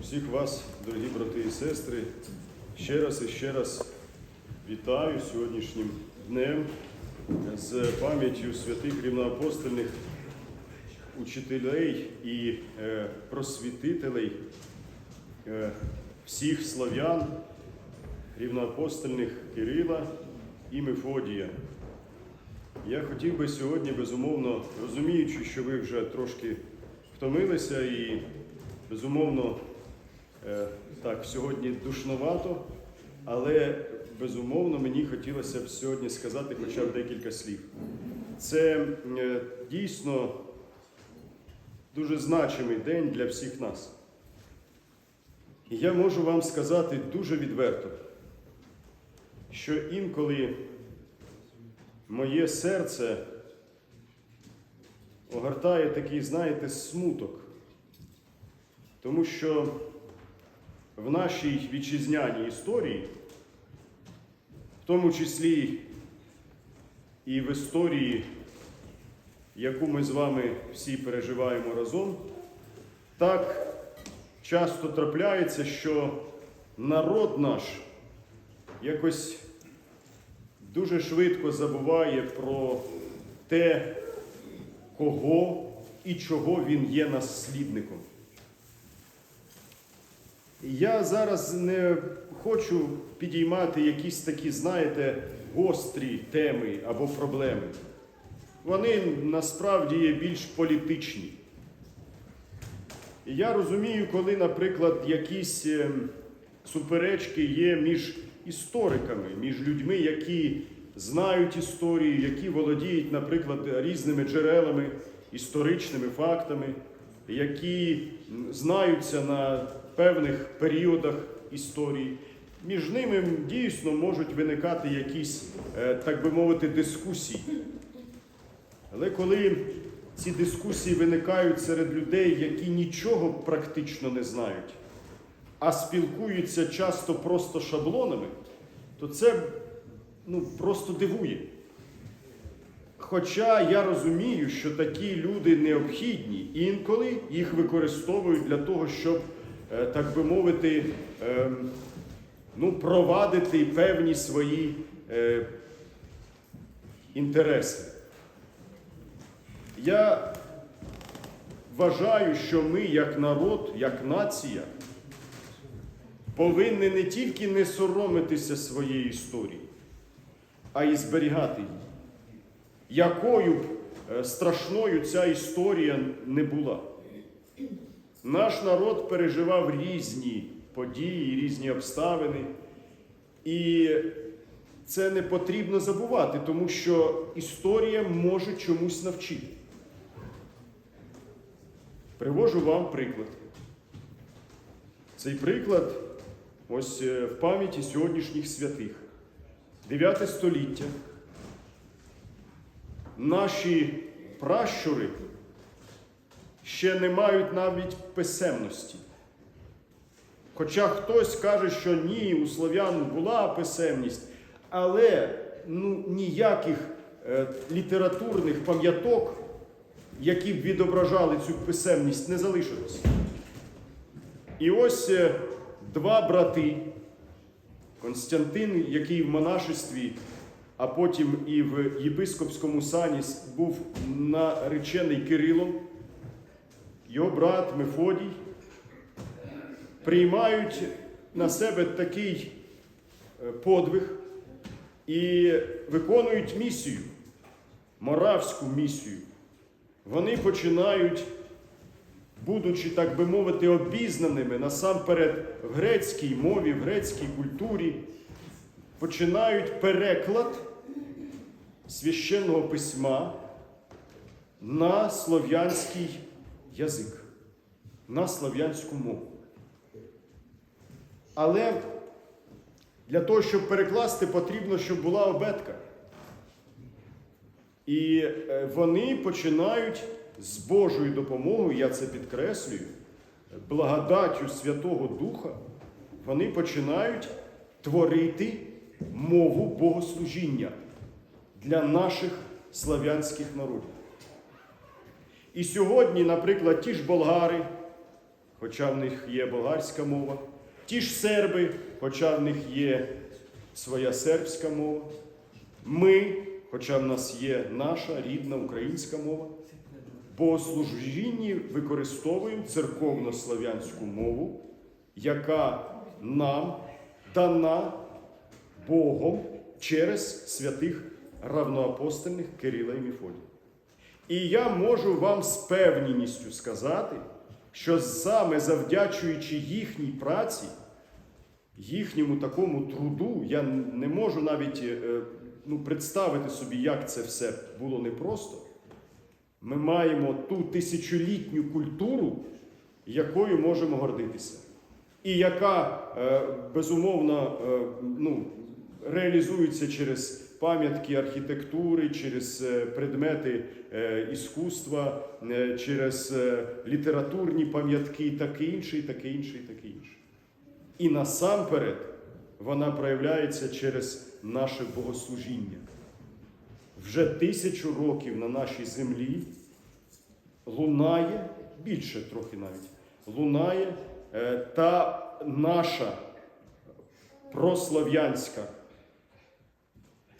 Усіх вас, дорогі брати і сестри, ще раз і ще раз вітаю сьогоднішнім днем з пам'яттю святих рівноапостольних учителей і е, просвітителей е, всіх слав'ян, рівноапостольних Кирила і Мефодія. Я хотів би сьогодні, безумовно, розуміючи, що ви вже трошки втомилися і, безумовно, так, сьогодні душновато, але безумовно мені хотілося б сьогодні сказати хоча б декілька слів. Це е, дійсно дуже значимий день для всіх нас. І я можу вам сказати дуже відверто, що інколи моє серце огортає такий, знаєте, смуток, тому що в нашій вітчизняній історії, в тому числі і в історії, яку ми з вами всі переживаємо разом, так часто трапляється, що народ наш якось дуже швидко забуває про те, кого і чого він є наслідником. Я зараз не хочу підіймати якісь такі, знаєте, гострі теми або проблеми. Вони насправді є більш політичні. Я розумію, коли, наприклад, якісь е, суперечки є між істориками, між людьми, які знають історію, які володіють, наприклад, різними джерелами, історичними фактами, які знаються на певних періодах історії. Між ними дійсно можуть виникати якісь, е, так би мовити, дискусії. Але коли ці дискусії виникають серед людей, які нічого практично не знають, а спілкуються часто просто шаблонами, то це ну, просто дивує. Хоча я розумію, що такі люди необхідні, інколи їх використовують для того, щоб, е, так би мовити, е, ну, провадити певні свої е, інтереси. Я вважаю, що ми, як народ, як нація, повинні не тільки не соромитися своєї історії, а й зберігати її. Якою б е, страшною ця історія не була. Наш народ переживав різні події, різні обставини, і це не потрібно забувати, тому що історія може чомусь навчити. Привожу вам приклад. Цей приклад ось е, в пам'яті сьогоднішніх святих. 9 століття. Наші пращури ще не мають навіть писемності. Хоча хтось каже, що ні, у слов'ян була писемність, але ну, ніяких е, літературних пам'яток, які б відображали цю писемність, не залишилось. І ось е, два брати, Константин, який в монашестві, а потім і в єпископському сані був наречений Кирилом, його брат Мефодій, приймають на себе такий е, подвиг і виконують місію, моравську місію. Вони починають, будучи, так би мовити, обізнаними насамперед в грецькій мові, в грецькій культурі, починають переклад священного письма на слов'янський язик, на слов'янську мову. Але для того, щоб перекласти, потрібно, щоб була обетка. І е, вони починають з Божою допомогою, я це підкреслюю, благодаттю Святого Духа, вони починають творити мову богослужіння для наших славянських народів. І сьогодні, наприклад, ті ж болгари, хоча в них є болгарська мова, ті ж серби, хоча в них є своя сербська мова. Ми, хоча в нас є наша рідна українська мова, богослужінні використовуємо церковнослов'янську мову, яка нам дана Богом через святих равноапостольних Кирила і Міфодія. І я можу вам з певністю сказати, що саме завдячуючи їхній праці, їхньому такому труду, я не можу навіть е, ну, представити собі, як це все було непросто. Ми маємо ту тисячолітню культуру, якою можемо гордитися, і яка е, безумовно е, ну, реалізується через пам'ятки архітектури, через е, предмети е, іскусства, е, через літературні пам'ятки, і таке інше, і таке інше, і таке інше. І насамперед вона проявляється через наше богослужіння. Вже тисячу років на нашій землі лунає, більше трохи навіть, лунає та наша прослав'янська,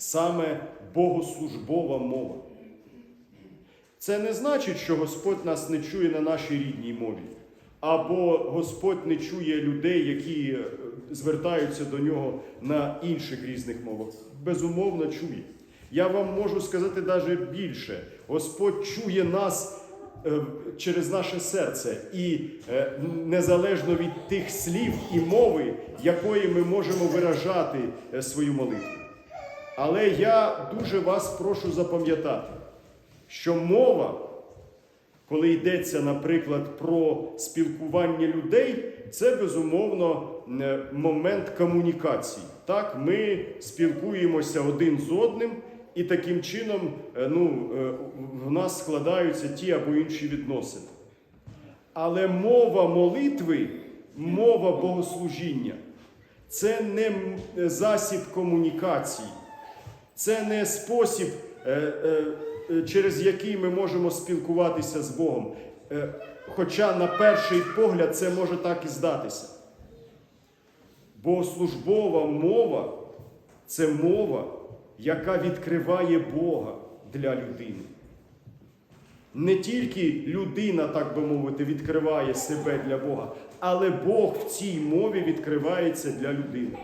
саме богослужбова мова. Це не значить, що Господь нас не чує на нашій рідній мові, або Господь не чує людей, які е, звертаються до нього на інших різних мовах. Безумовно, чує. Я вам можу сказати навіть більше: Господь чує нас е, через наше серце, і е, незалежно від тих слів і мови, якої ми можемо виражати свою молитву. Але я дуже вас прошу запам'ятати, що мова, коли йдеться, наприклад, про спілкування людей, це безумовно е, момент комунікації. Так, ми спілкуємося один з одним, і таким чином е, ну, е, в нас складаються ті або інші відносини. Але мова молитви, мова богослужіння це не засіб комунікації, це не спосіб, е, е, е, через який ми можемо спілкуватися з Богом. Хоча на перший погляд це може так і здатися. Богослужбова мова це мова, яка відкриває Бога для людини. Не тільки людина, так би мовити, відкриває себе для Бога, але Бог в цій мові відкривається для людини.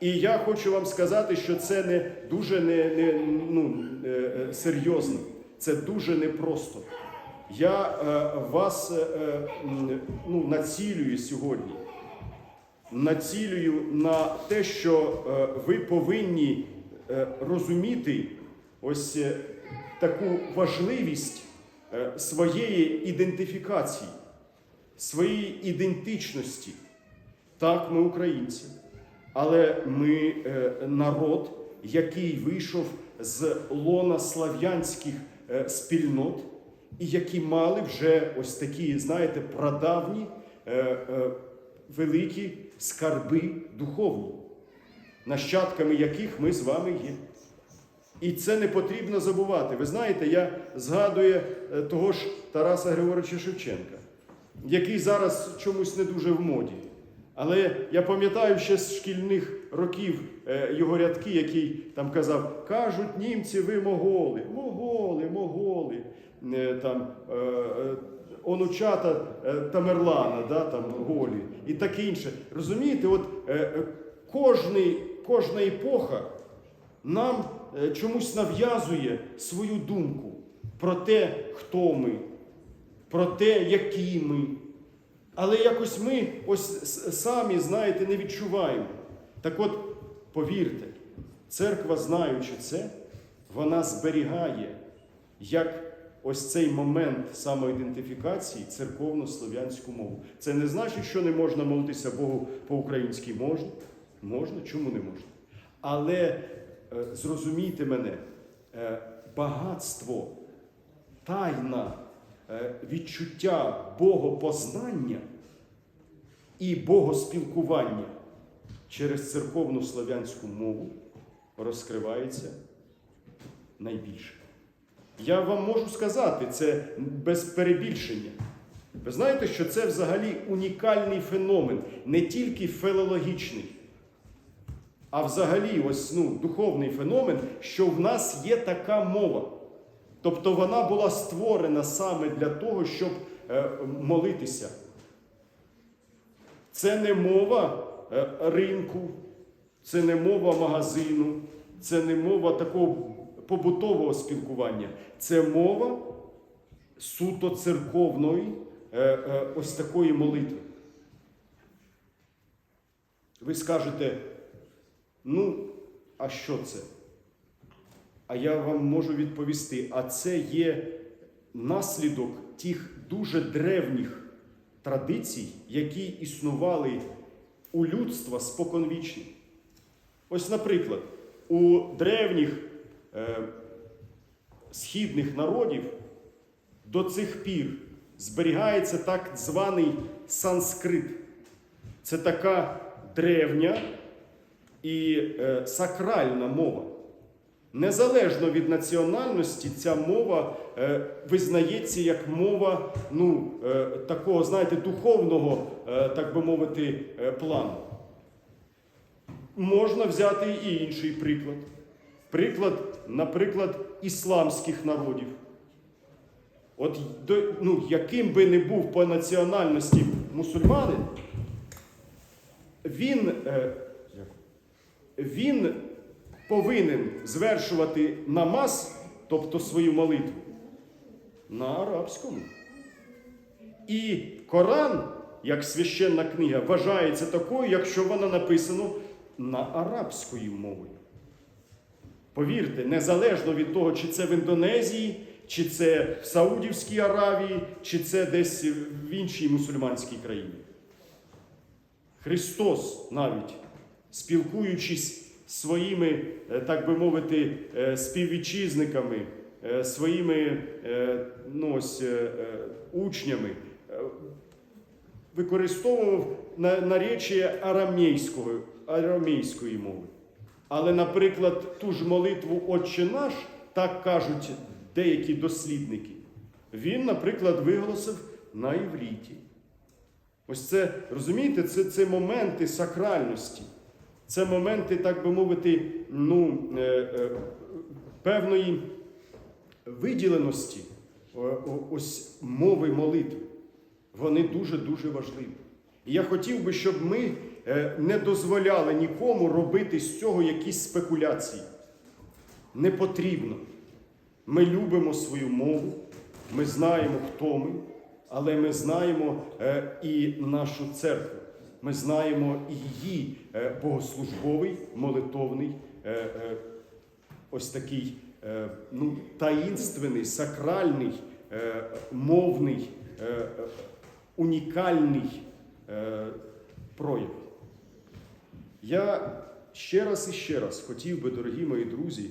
І я хочу вам сказати, що це не дуже не, не, ну, е, е, серйозно, це дуже непросто. Я е, вас е, е, ну, націлюю сьогодні. Націлюю на те, що е, ви повинні е, розуміти ось е, таку важливість е, своєї ідентифікації, своєї ідентичності. Так, ми українці, але ми е, народ, який вийшов з лона слав'янських е, спільнот, і які мали вже ось такі, знаєте, прадавні е, великі скарби духовні, нащадками яких ми з вами є. І це не потрібно забувати. Ви знаєте, я згадую того ж Тараса Григоровича Шевченка, який зараз чомусь не дуже в моді. Але я пам'ятаю ще з шкільних років е, його рядки, який там казав: кажуть німці, ви моголи, моголи, моголи. Е, Там, е, онучата Тамерлана, да, там, голі і таке інше. Розумієте, от кожний, кожна епоха нам чомусь нав'язує свою думку про те, хто ми, про те, які ми. Але якось ми ось самі, знаєте, не відчуваємо. Так от, повірте, церква, знаючи це, вона зберігає як ось цей момент самоідентифікації церковно-слов'янську мову. Це не значить, що не можна молитися Богу по-українськи. Можна? Можна, чому не можна? Але е, зрозумійте мене, е, багатство, тайна е, відчуття богопознання і богоспілкування через церковну славянську мову розкривається найбільше. Я вам можу сказати це без перебільшення. Ви знаєте, що це взагалі унікальний феномен, не тільки філологічний, а взагалі ось, ну, духовний феномен, що в нас є така мова. Тобто вона була створена саме для того, щоб е, молитися. Це не мова е, ринку, це не мова магазину, це не мова такого побутового спілкування. Це мова суто церковної е, е, ось такої молитви. Ви скажете, ну, а що це? А я вам можу відповісти: а це є наслідок тих дуже древніх традицій, які існували у людства споконвічно. Ось, наприклад, у древніх е, східних народів до цих пір зберігається так званий санскрит. Це така древня і е, сакральна мова. Незалежно від національності, ця мова е, визнається як мова ну, е, такого, знаєте, духовного, е, так би мовити, е, плану. Можна взяти і інший приклад. Приклад, наприклад, ісламських народів. От ну, яким би не був по національності мусульманин, він, е, він повинен звершувати намаз, тобто свою молитву, на арабському. І Коран, як священна книга, вважається такою, якщо вона написана на арабською мовою. Повірте, незалежно від того, чи це в Індонезії, чи це в Саудівській Аравії, чи це десь в іншій мусульманській країні. Христос навіть, спілкуючись своїми, е, так би мовити, е, співвітчизниками, е, своїми ну, ось, учнями, використовував на- наречія арамейського, арамейської мови. Але, наприклад, ту ж молитву Отче наш, так кажуть деякі дослідники, він, наприклад, виголосив на івріті. Ось це, розумієте, це, це моменти сакральності, це моменти, так би мовити, ну, е, е, певної виділеності о- ось мови молитви. Вони дуже-дуже важливі. І я хотів би, щоб ми е, не дозволяли нікому робити з цього якісь спекуляції. Не потрібно. Ми любимо свою мову, ми знаємо, хто ми, але ми знаємо е, і нашу церкву. Ми знаємо і її е, богослужбовий, молитовний, е, е, ось такий ну, таїнственний, сакральний, мовний, унікальний прояв. Я ще раз і ще раз хотів би, дорогі мої друзі,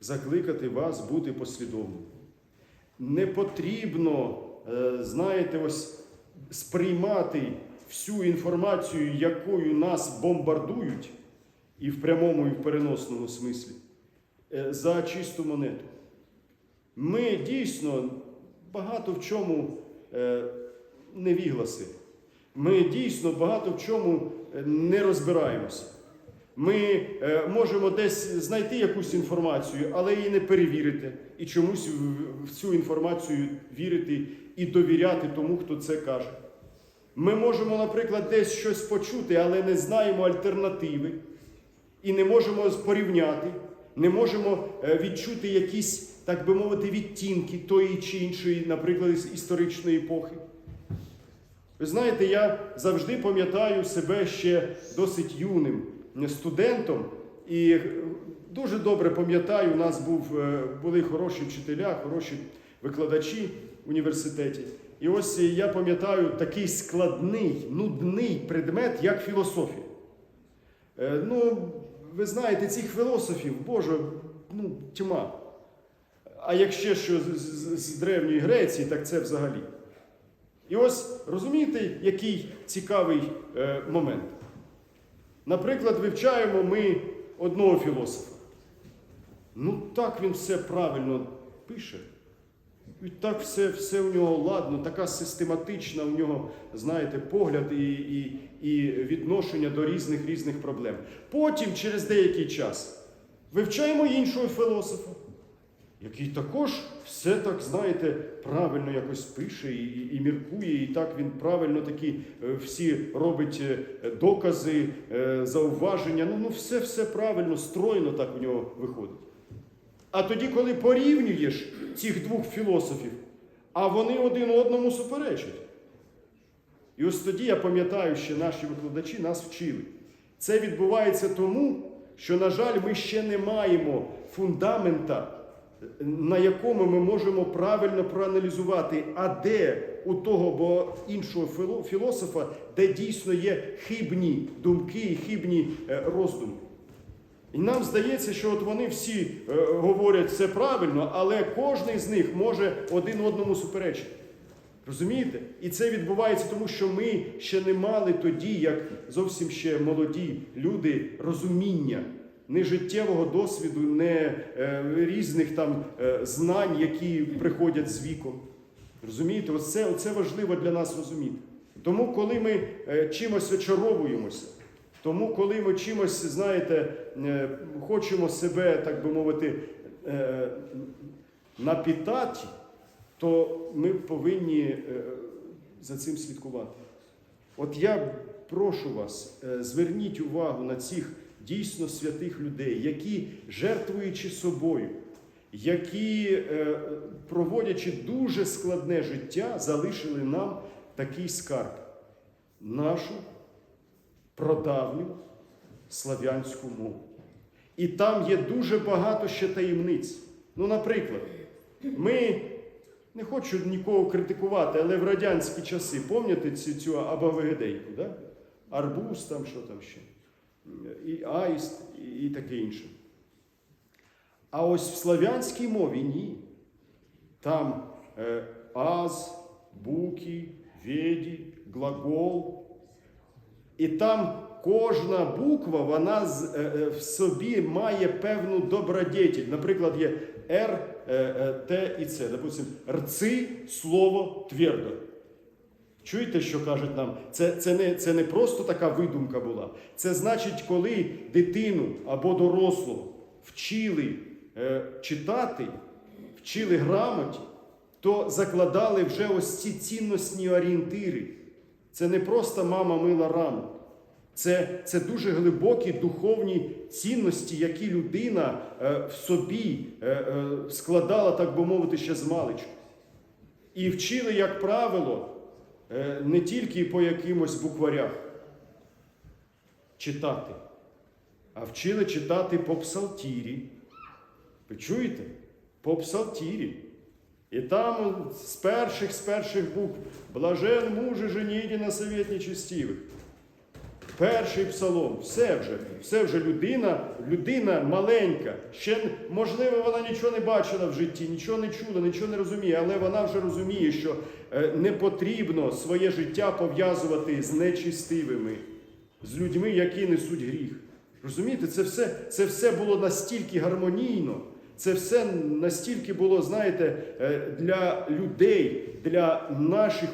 закликати вас бути послідовними. Не потрібно, знаєте, ось сприймати всю інформацію, якою нас бомбардують, і в прямому, і в переносному смислі, е, за чисту монету. Ми дійсно багато в чому е, невігласи. Ми дійсно багато в чому е, не розбираємося. Ми можемо десь знайти якусь інформацію, але її не перевірити і чомусь в цю інформацію вірити і довіряти тому, хто це каже. Ми можемо, наприклад, десь щось почути, але не знаємо альтернативи і не можемо порівняти, не можемо е, відчути якісь, так би мовити, відтінки тої чи іншої, наприклад, історичної епохи. Ви знаєте, я завжди пам'ятаю себе ще досить юним студентом, і дуже добре пам'ятаю, у нас був, е, були хороші вчителя, хороші викладачі в університеті. І ось я пам'ятаю такий складний, нудний предмет, як філософія. Е, Ну, ви знаєте, цих філософів, Боже, ну, тьма. А якщо що з, з, з Древньої Греції, так це взагалі. І ось розумієте, який цікавий е, момент. Наприклад, вивчаємо ми одного філософа. Ну, так він все правильно пише. І так все, все у нього ладно, така систематична у нього, знаєте, погляд і, і, і відношення до різних різних проблем. Потім, через деякий час, вивчаємо іншого філософа, який також все так, знаєте, правильно якось пише і, і, міркує, і так він правильно такі е, всі робить е, докази, е, зауваження. Ну, ну все, все правильно, стройно так у нього виходить. А тоді, коли порівнюєш цих двох філософів, а вони один одному суперечать. І ось тоді я пам'ятаю, що наші викладачі нас вчили. Це відбувається тому, що, на жаль, ми ще не маємо фундамента, на якому ми можемо правильно проаналізувати, а де у того або іншого філософа, де дійсно є хибні думки і хибні е, роздуми. І нам здається, що от вони всі е, говорять все правильно, але кожен з них може один одному суперечити. Розумієте? І це відбувається тому, що ми ще не мали тоді, як зовсім ще молоді люди, розуміння не життєвого досвіду, не е, різних там е, знань, які приходять з віком. Розумієте, оце, оце важливо для нас розуміти. Тому, коли ми е, чимось очаровуємося, тому, коли ми чимось, знаєте, е, хочемо себе, так би мовити, е, напітати, то ми повинні е, за цим слідкувати. От я прошу вас, зверніть увагу на цих дійсно святих людей, які, жертвуючи собою, які, проводячи дуже складне життя, залишили нам такий скарб нашу прадавню слав'янську мову. І там є дуже багато ще таємниць. Ну, наприклад, ми не хочу нікого критикувати, але в радянські часи, пам'ятаєте цю, цю абавегедейку, да? арбуз, там що там ще, і аїст, і таке інше. А ось в слав'янській мові ні. Там е, аз, буки, веді, глагол. І там кожна буква, вона е, е, в собі має певну добродетель. Наприклад, є Р, е, Т і С. Допустим, рци слово твердо. Чуєте, що кажуть нам? Це, це, не, це не просто така видумка була. Це значить, коли дитину або дорослого вчили е, читати, вчили грамоті, то закладали вже ось ці цінностні орієнтири. Це не просто мама мила раму. Це, це дуже глибокі духовні цінності, які людина е, в собі е, е, складала, так би мовити, ще з маличку. І вчили, як правило, е, не тільки по якимось букварях читати, а вчили читати по псалтірі. Ви чуєте? По псалтірі. І там з перших з перших букв блажен муже жениді на совет нечестивих. Перший псалом, все вже, все вже людина, людина маленька. Ще можливо, вона нічого не бачила в житті, нічого не чула, нічого не розуміє, але вона вже розуміє, що е, не потрібно своє життя пов'язувати з нечистивими, з людьми, які несуть гріх. Розумієте, це все, це все було настільки гармонійно, це все настільки було, знаєте, е, для людей, для наших,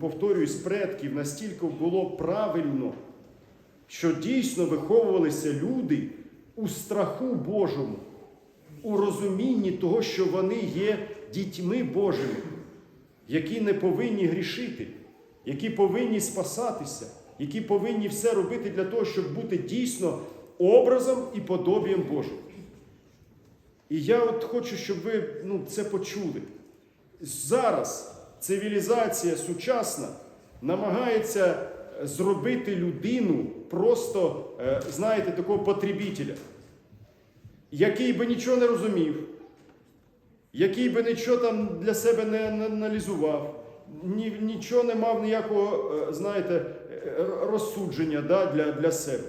повторююсь, предків, настільки було правильно що дійсно виховувалися люди у страху Божому, у розумінні того, що вони є дітьми Божими, які не повинні грішити, які повинні спасатися, які повинні все робити для того, щоб бути дійсно образом і подобієм Божим. І я от хочу, щоб ви ну, це почули. Зараз цивілізація сучасна намагається зробити людину просто, е, знаєте, такого потребителя, який би нічого не розумів, який би нічого там для себе не аналізував, ні, нічого не мав ніякого, е, знаєте, е, розсудження да, для, для себе.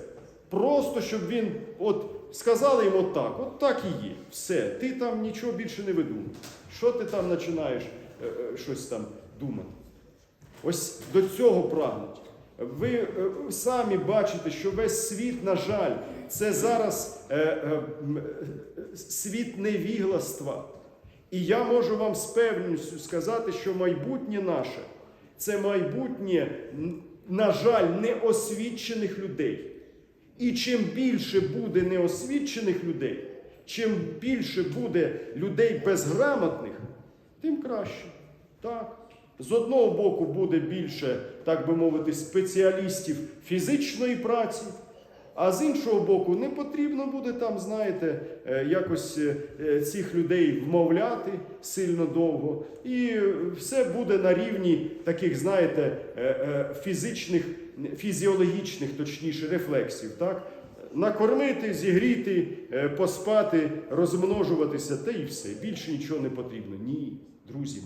Просто щоб він, от сказали йому так, от так і є. Все, ти там нічого більше не видумав. Що ти там починаєш е, е, щось там думати? Ось до цього прагнуть. Ви е, самі бачите, що весь світ, на жаль, це зараз е, е, е, світ невігластва. І я можу вам з певністю сказати, що майбутнє наше це майбутнє, на жаль, неосвічених людей. І чим більше буде неосвічених людей, чим більше буде людей безграмотних, тим краще. Так. З одного боку буде більше, так би мовити, спеціалістів фізичної праці, а з іншого боку, не потрібно буде там, знаєте, е, якось е, е, цих людей вмовляти сильно довго. І все буде на рівні таких, знаєте, фізичних, фізіологічних, точніше, рефлексів. Так? Накормити, зігріти, поспати, розмножуватися, та і все. Більше нічого не потрібно. Ні, друзі.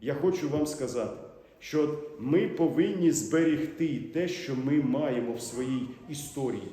Я хочу вам сказати, що ми повинні зберегти те, що ми маємо в своїй історії.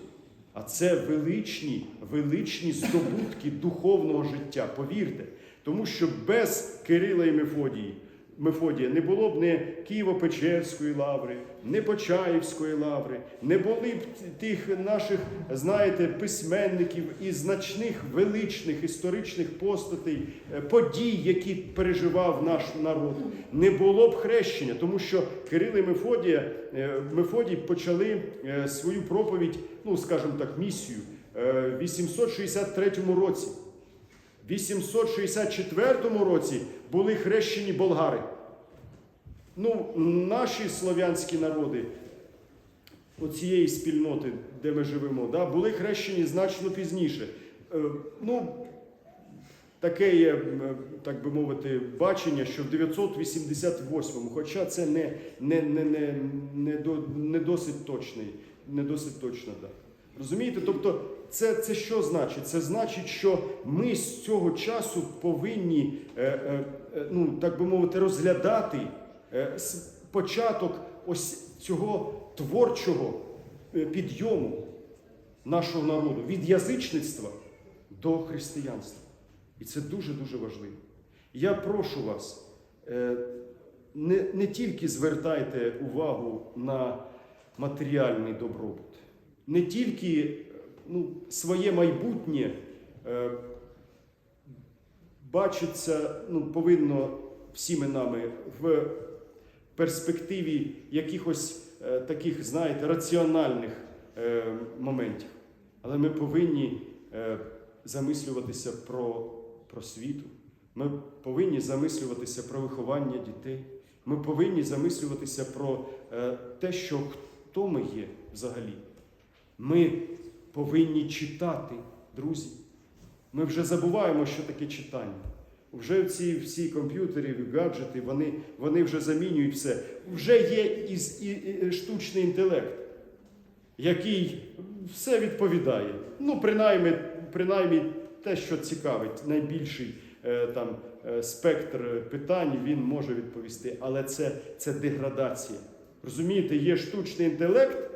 А це величні, величні здобутки духовного життя, повірте. Тому що без Кирила і Мефодії, Мефодія не було б не Києво-Печерської лаври, не Почаївської лаври, не були б тих наших, знаєте, письменників і значних величних історичних постатей, е, подій, які переживав наш народ. Не було б хрещення, тому що Кирил і Мефодія, е, Мефодій почали е, свою проповідь, ну скажімо так, місію в 863 році. В 864 році були хрещені болгари. Ну, наші слов'янські народи, оцієї спільноти, де ми живемо, да, були хрещені значно пізніше. Е, ну, таке є, так би мовити, бачення, що в 988-му, хоча це не, не, не, не, не, не досить точний, не досить точна дата. Розумієте? Тобто, це, це що значить? Це значить, що ми з цього часу повинні, е, е, е, ну, так би мовити, розглядати е, початок ось цього творчого е, підйому нашого народу від язичництва до християнства. І це дуже-дуже важливо. Я прошу вас, е, не, не тільки звертайте увагу на матеріальний добробут, не тільки ну, своє майбутнє е, бачиться, ну, повинно всіми нами в перспективі якихось е, таких, знаєте, раціональних е, моментів. Але ми повинні е, замислюватися про, про світу. Ми повинні замислюватися про виховання дітей. Ми повинні замислюватися про е, те, що хто ми є взагалі. Ми повинні читати, друзі. Ми вже забуваємо, що таке читання. Вже ці всі комп'ютери, гаджети, вони, вони вже замінюють все. Вже є і, і, і штучний інтелект, який все відповідає. Ну, принаймні, принаймні те, що цікавить, найбільший е, там, е, спектр питань він може відповісти. Але це, це деградація. Розумієте, є штучний інтелект,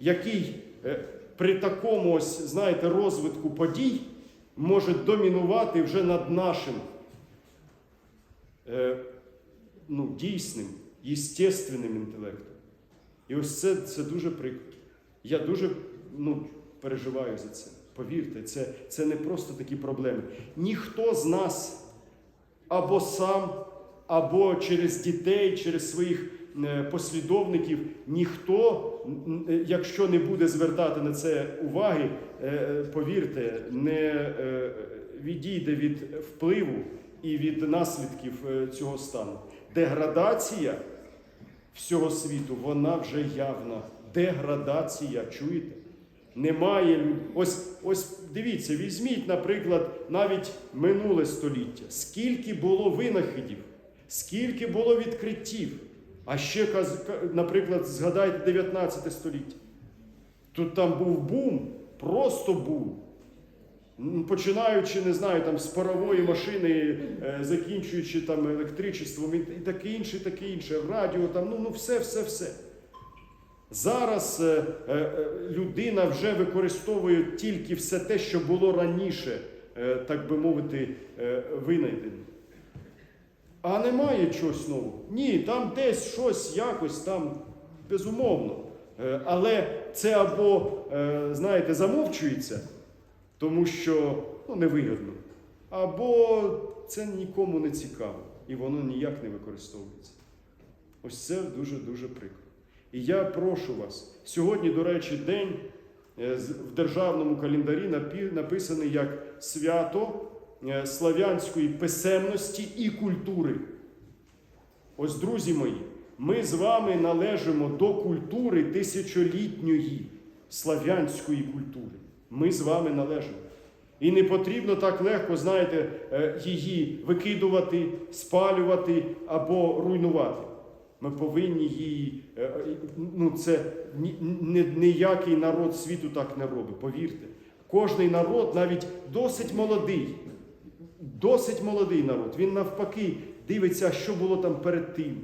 який е, при такому ось, знаєте, розвитку подій може домінувати вже над нашим е, ну, дійсним, єстественним інтелектом. І ось це, це дуже прикро. Я дуже ну, переживаю за це. Повірте, це, це не просто такі проблеми. Ніхто з нас або сам, або через дітей, через своїх послідовників, ніхто, н- якщо не буде звертати на це уваги, е, повірте, не е, відійде від впливу і від наслідків е, цього стану. Деградація всього світу, вона вже явна. Деградація, чуєте? Немає ось, ось дивіться, візьміть, наприклад, навіть минуле століття. Скільки було винаходів, скільки було відкриттів. А ще, наприклад, згадайте 19 століття. Тут там був бум, просто бум. Починаючи, не знаю, там з парової машини, е, закінчуючи там електричеством і, таке інше, таке інше, радіо, там, ну, ну все, все, все. Зараз е, е, людина вже використовує тільки все те, що було раніше, е, так би мовити, е, винайдено. А немає чогось нового. Ні, там десь щось якось там безумовно. Е, Але це або, е, знаєте, замовчується, тому що ну, невигідно, або це нікому не цікаво і воно ніяк не використовується. Ось це дуже-дуже прикро. І я прошу вас, сьогодні, до речі, день е, в державному календарі написаний як свято слав'янської писемності і культури. Ось, друзі мої, ми з вами належимо до культури тисячолітньої слав'янської культури. Ми з вами належимо. І не потрібно так легко, знаєте, е, її викидувати, спалювати або руйнувати. Ми повинні її. е, е, Ну, це ні- ні- ніякий народ світу так не робить, повірте. Кожний народ, навіть досить молодий, досить молодий народ, він навпаки дивиться, що було там перед тим.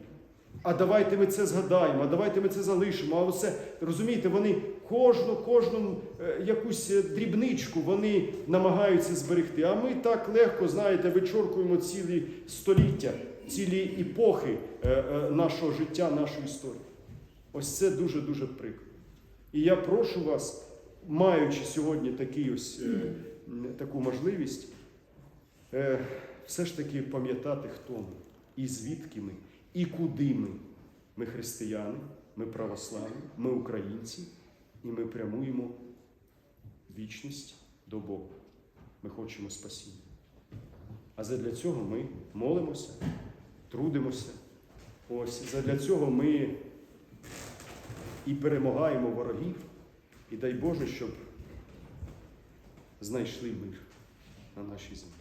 А давайте ми це згадаємо, а давайте ми це залишимо. А оце розумієте, вони кожну, кожну е, якусь е, дрібничку вони намагаються зберегти. А ми так легко, знаєте, вичоркуємо цілі століття, цілі епохи е, нашого життя, нашої історії. Ось це дуже дуже прикро. І я прошу вас, маючи сьогодні такий ось, таку можливість, все ж таки пам'ятати, хто ми, і звідки ми, і куди ми. Ми християни, ми православні, ми українці, і ми прямуємо вічність до Бога. Ми хочемо спасіння. А задля цього ми молимося, трудимося. Ось задля цього ми і перемагаємо ворогів, і дай Боже, щоб знайшли мир на нашій землі.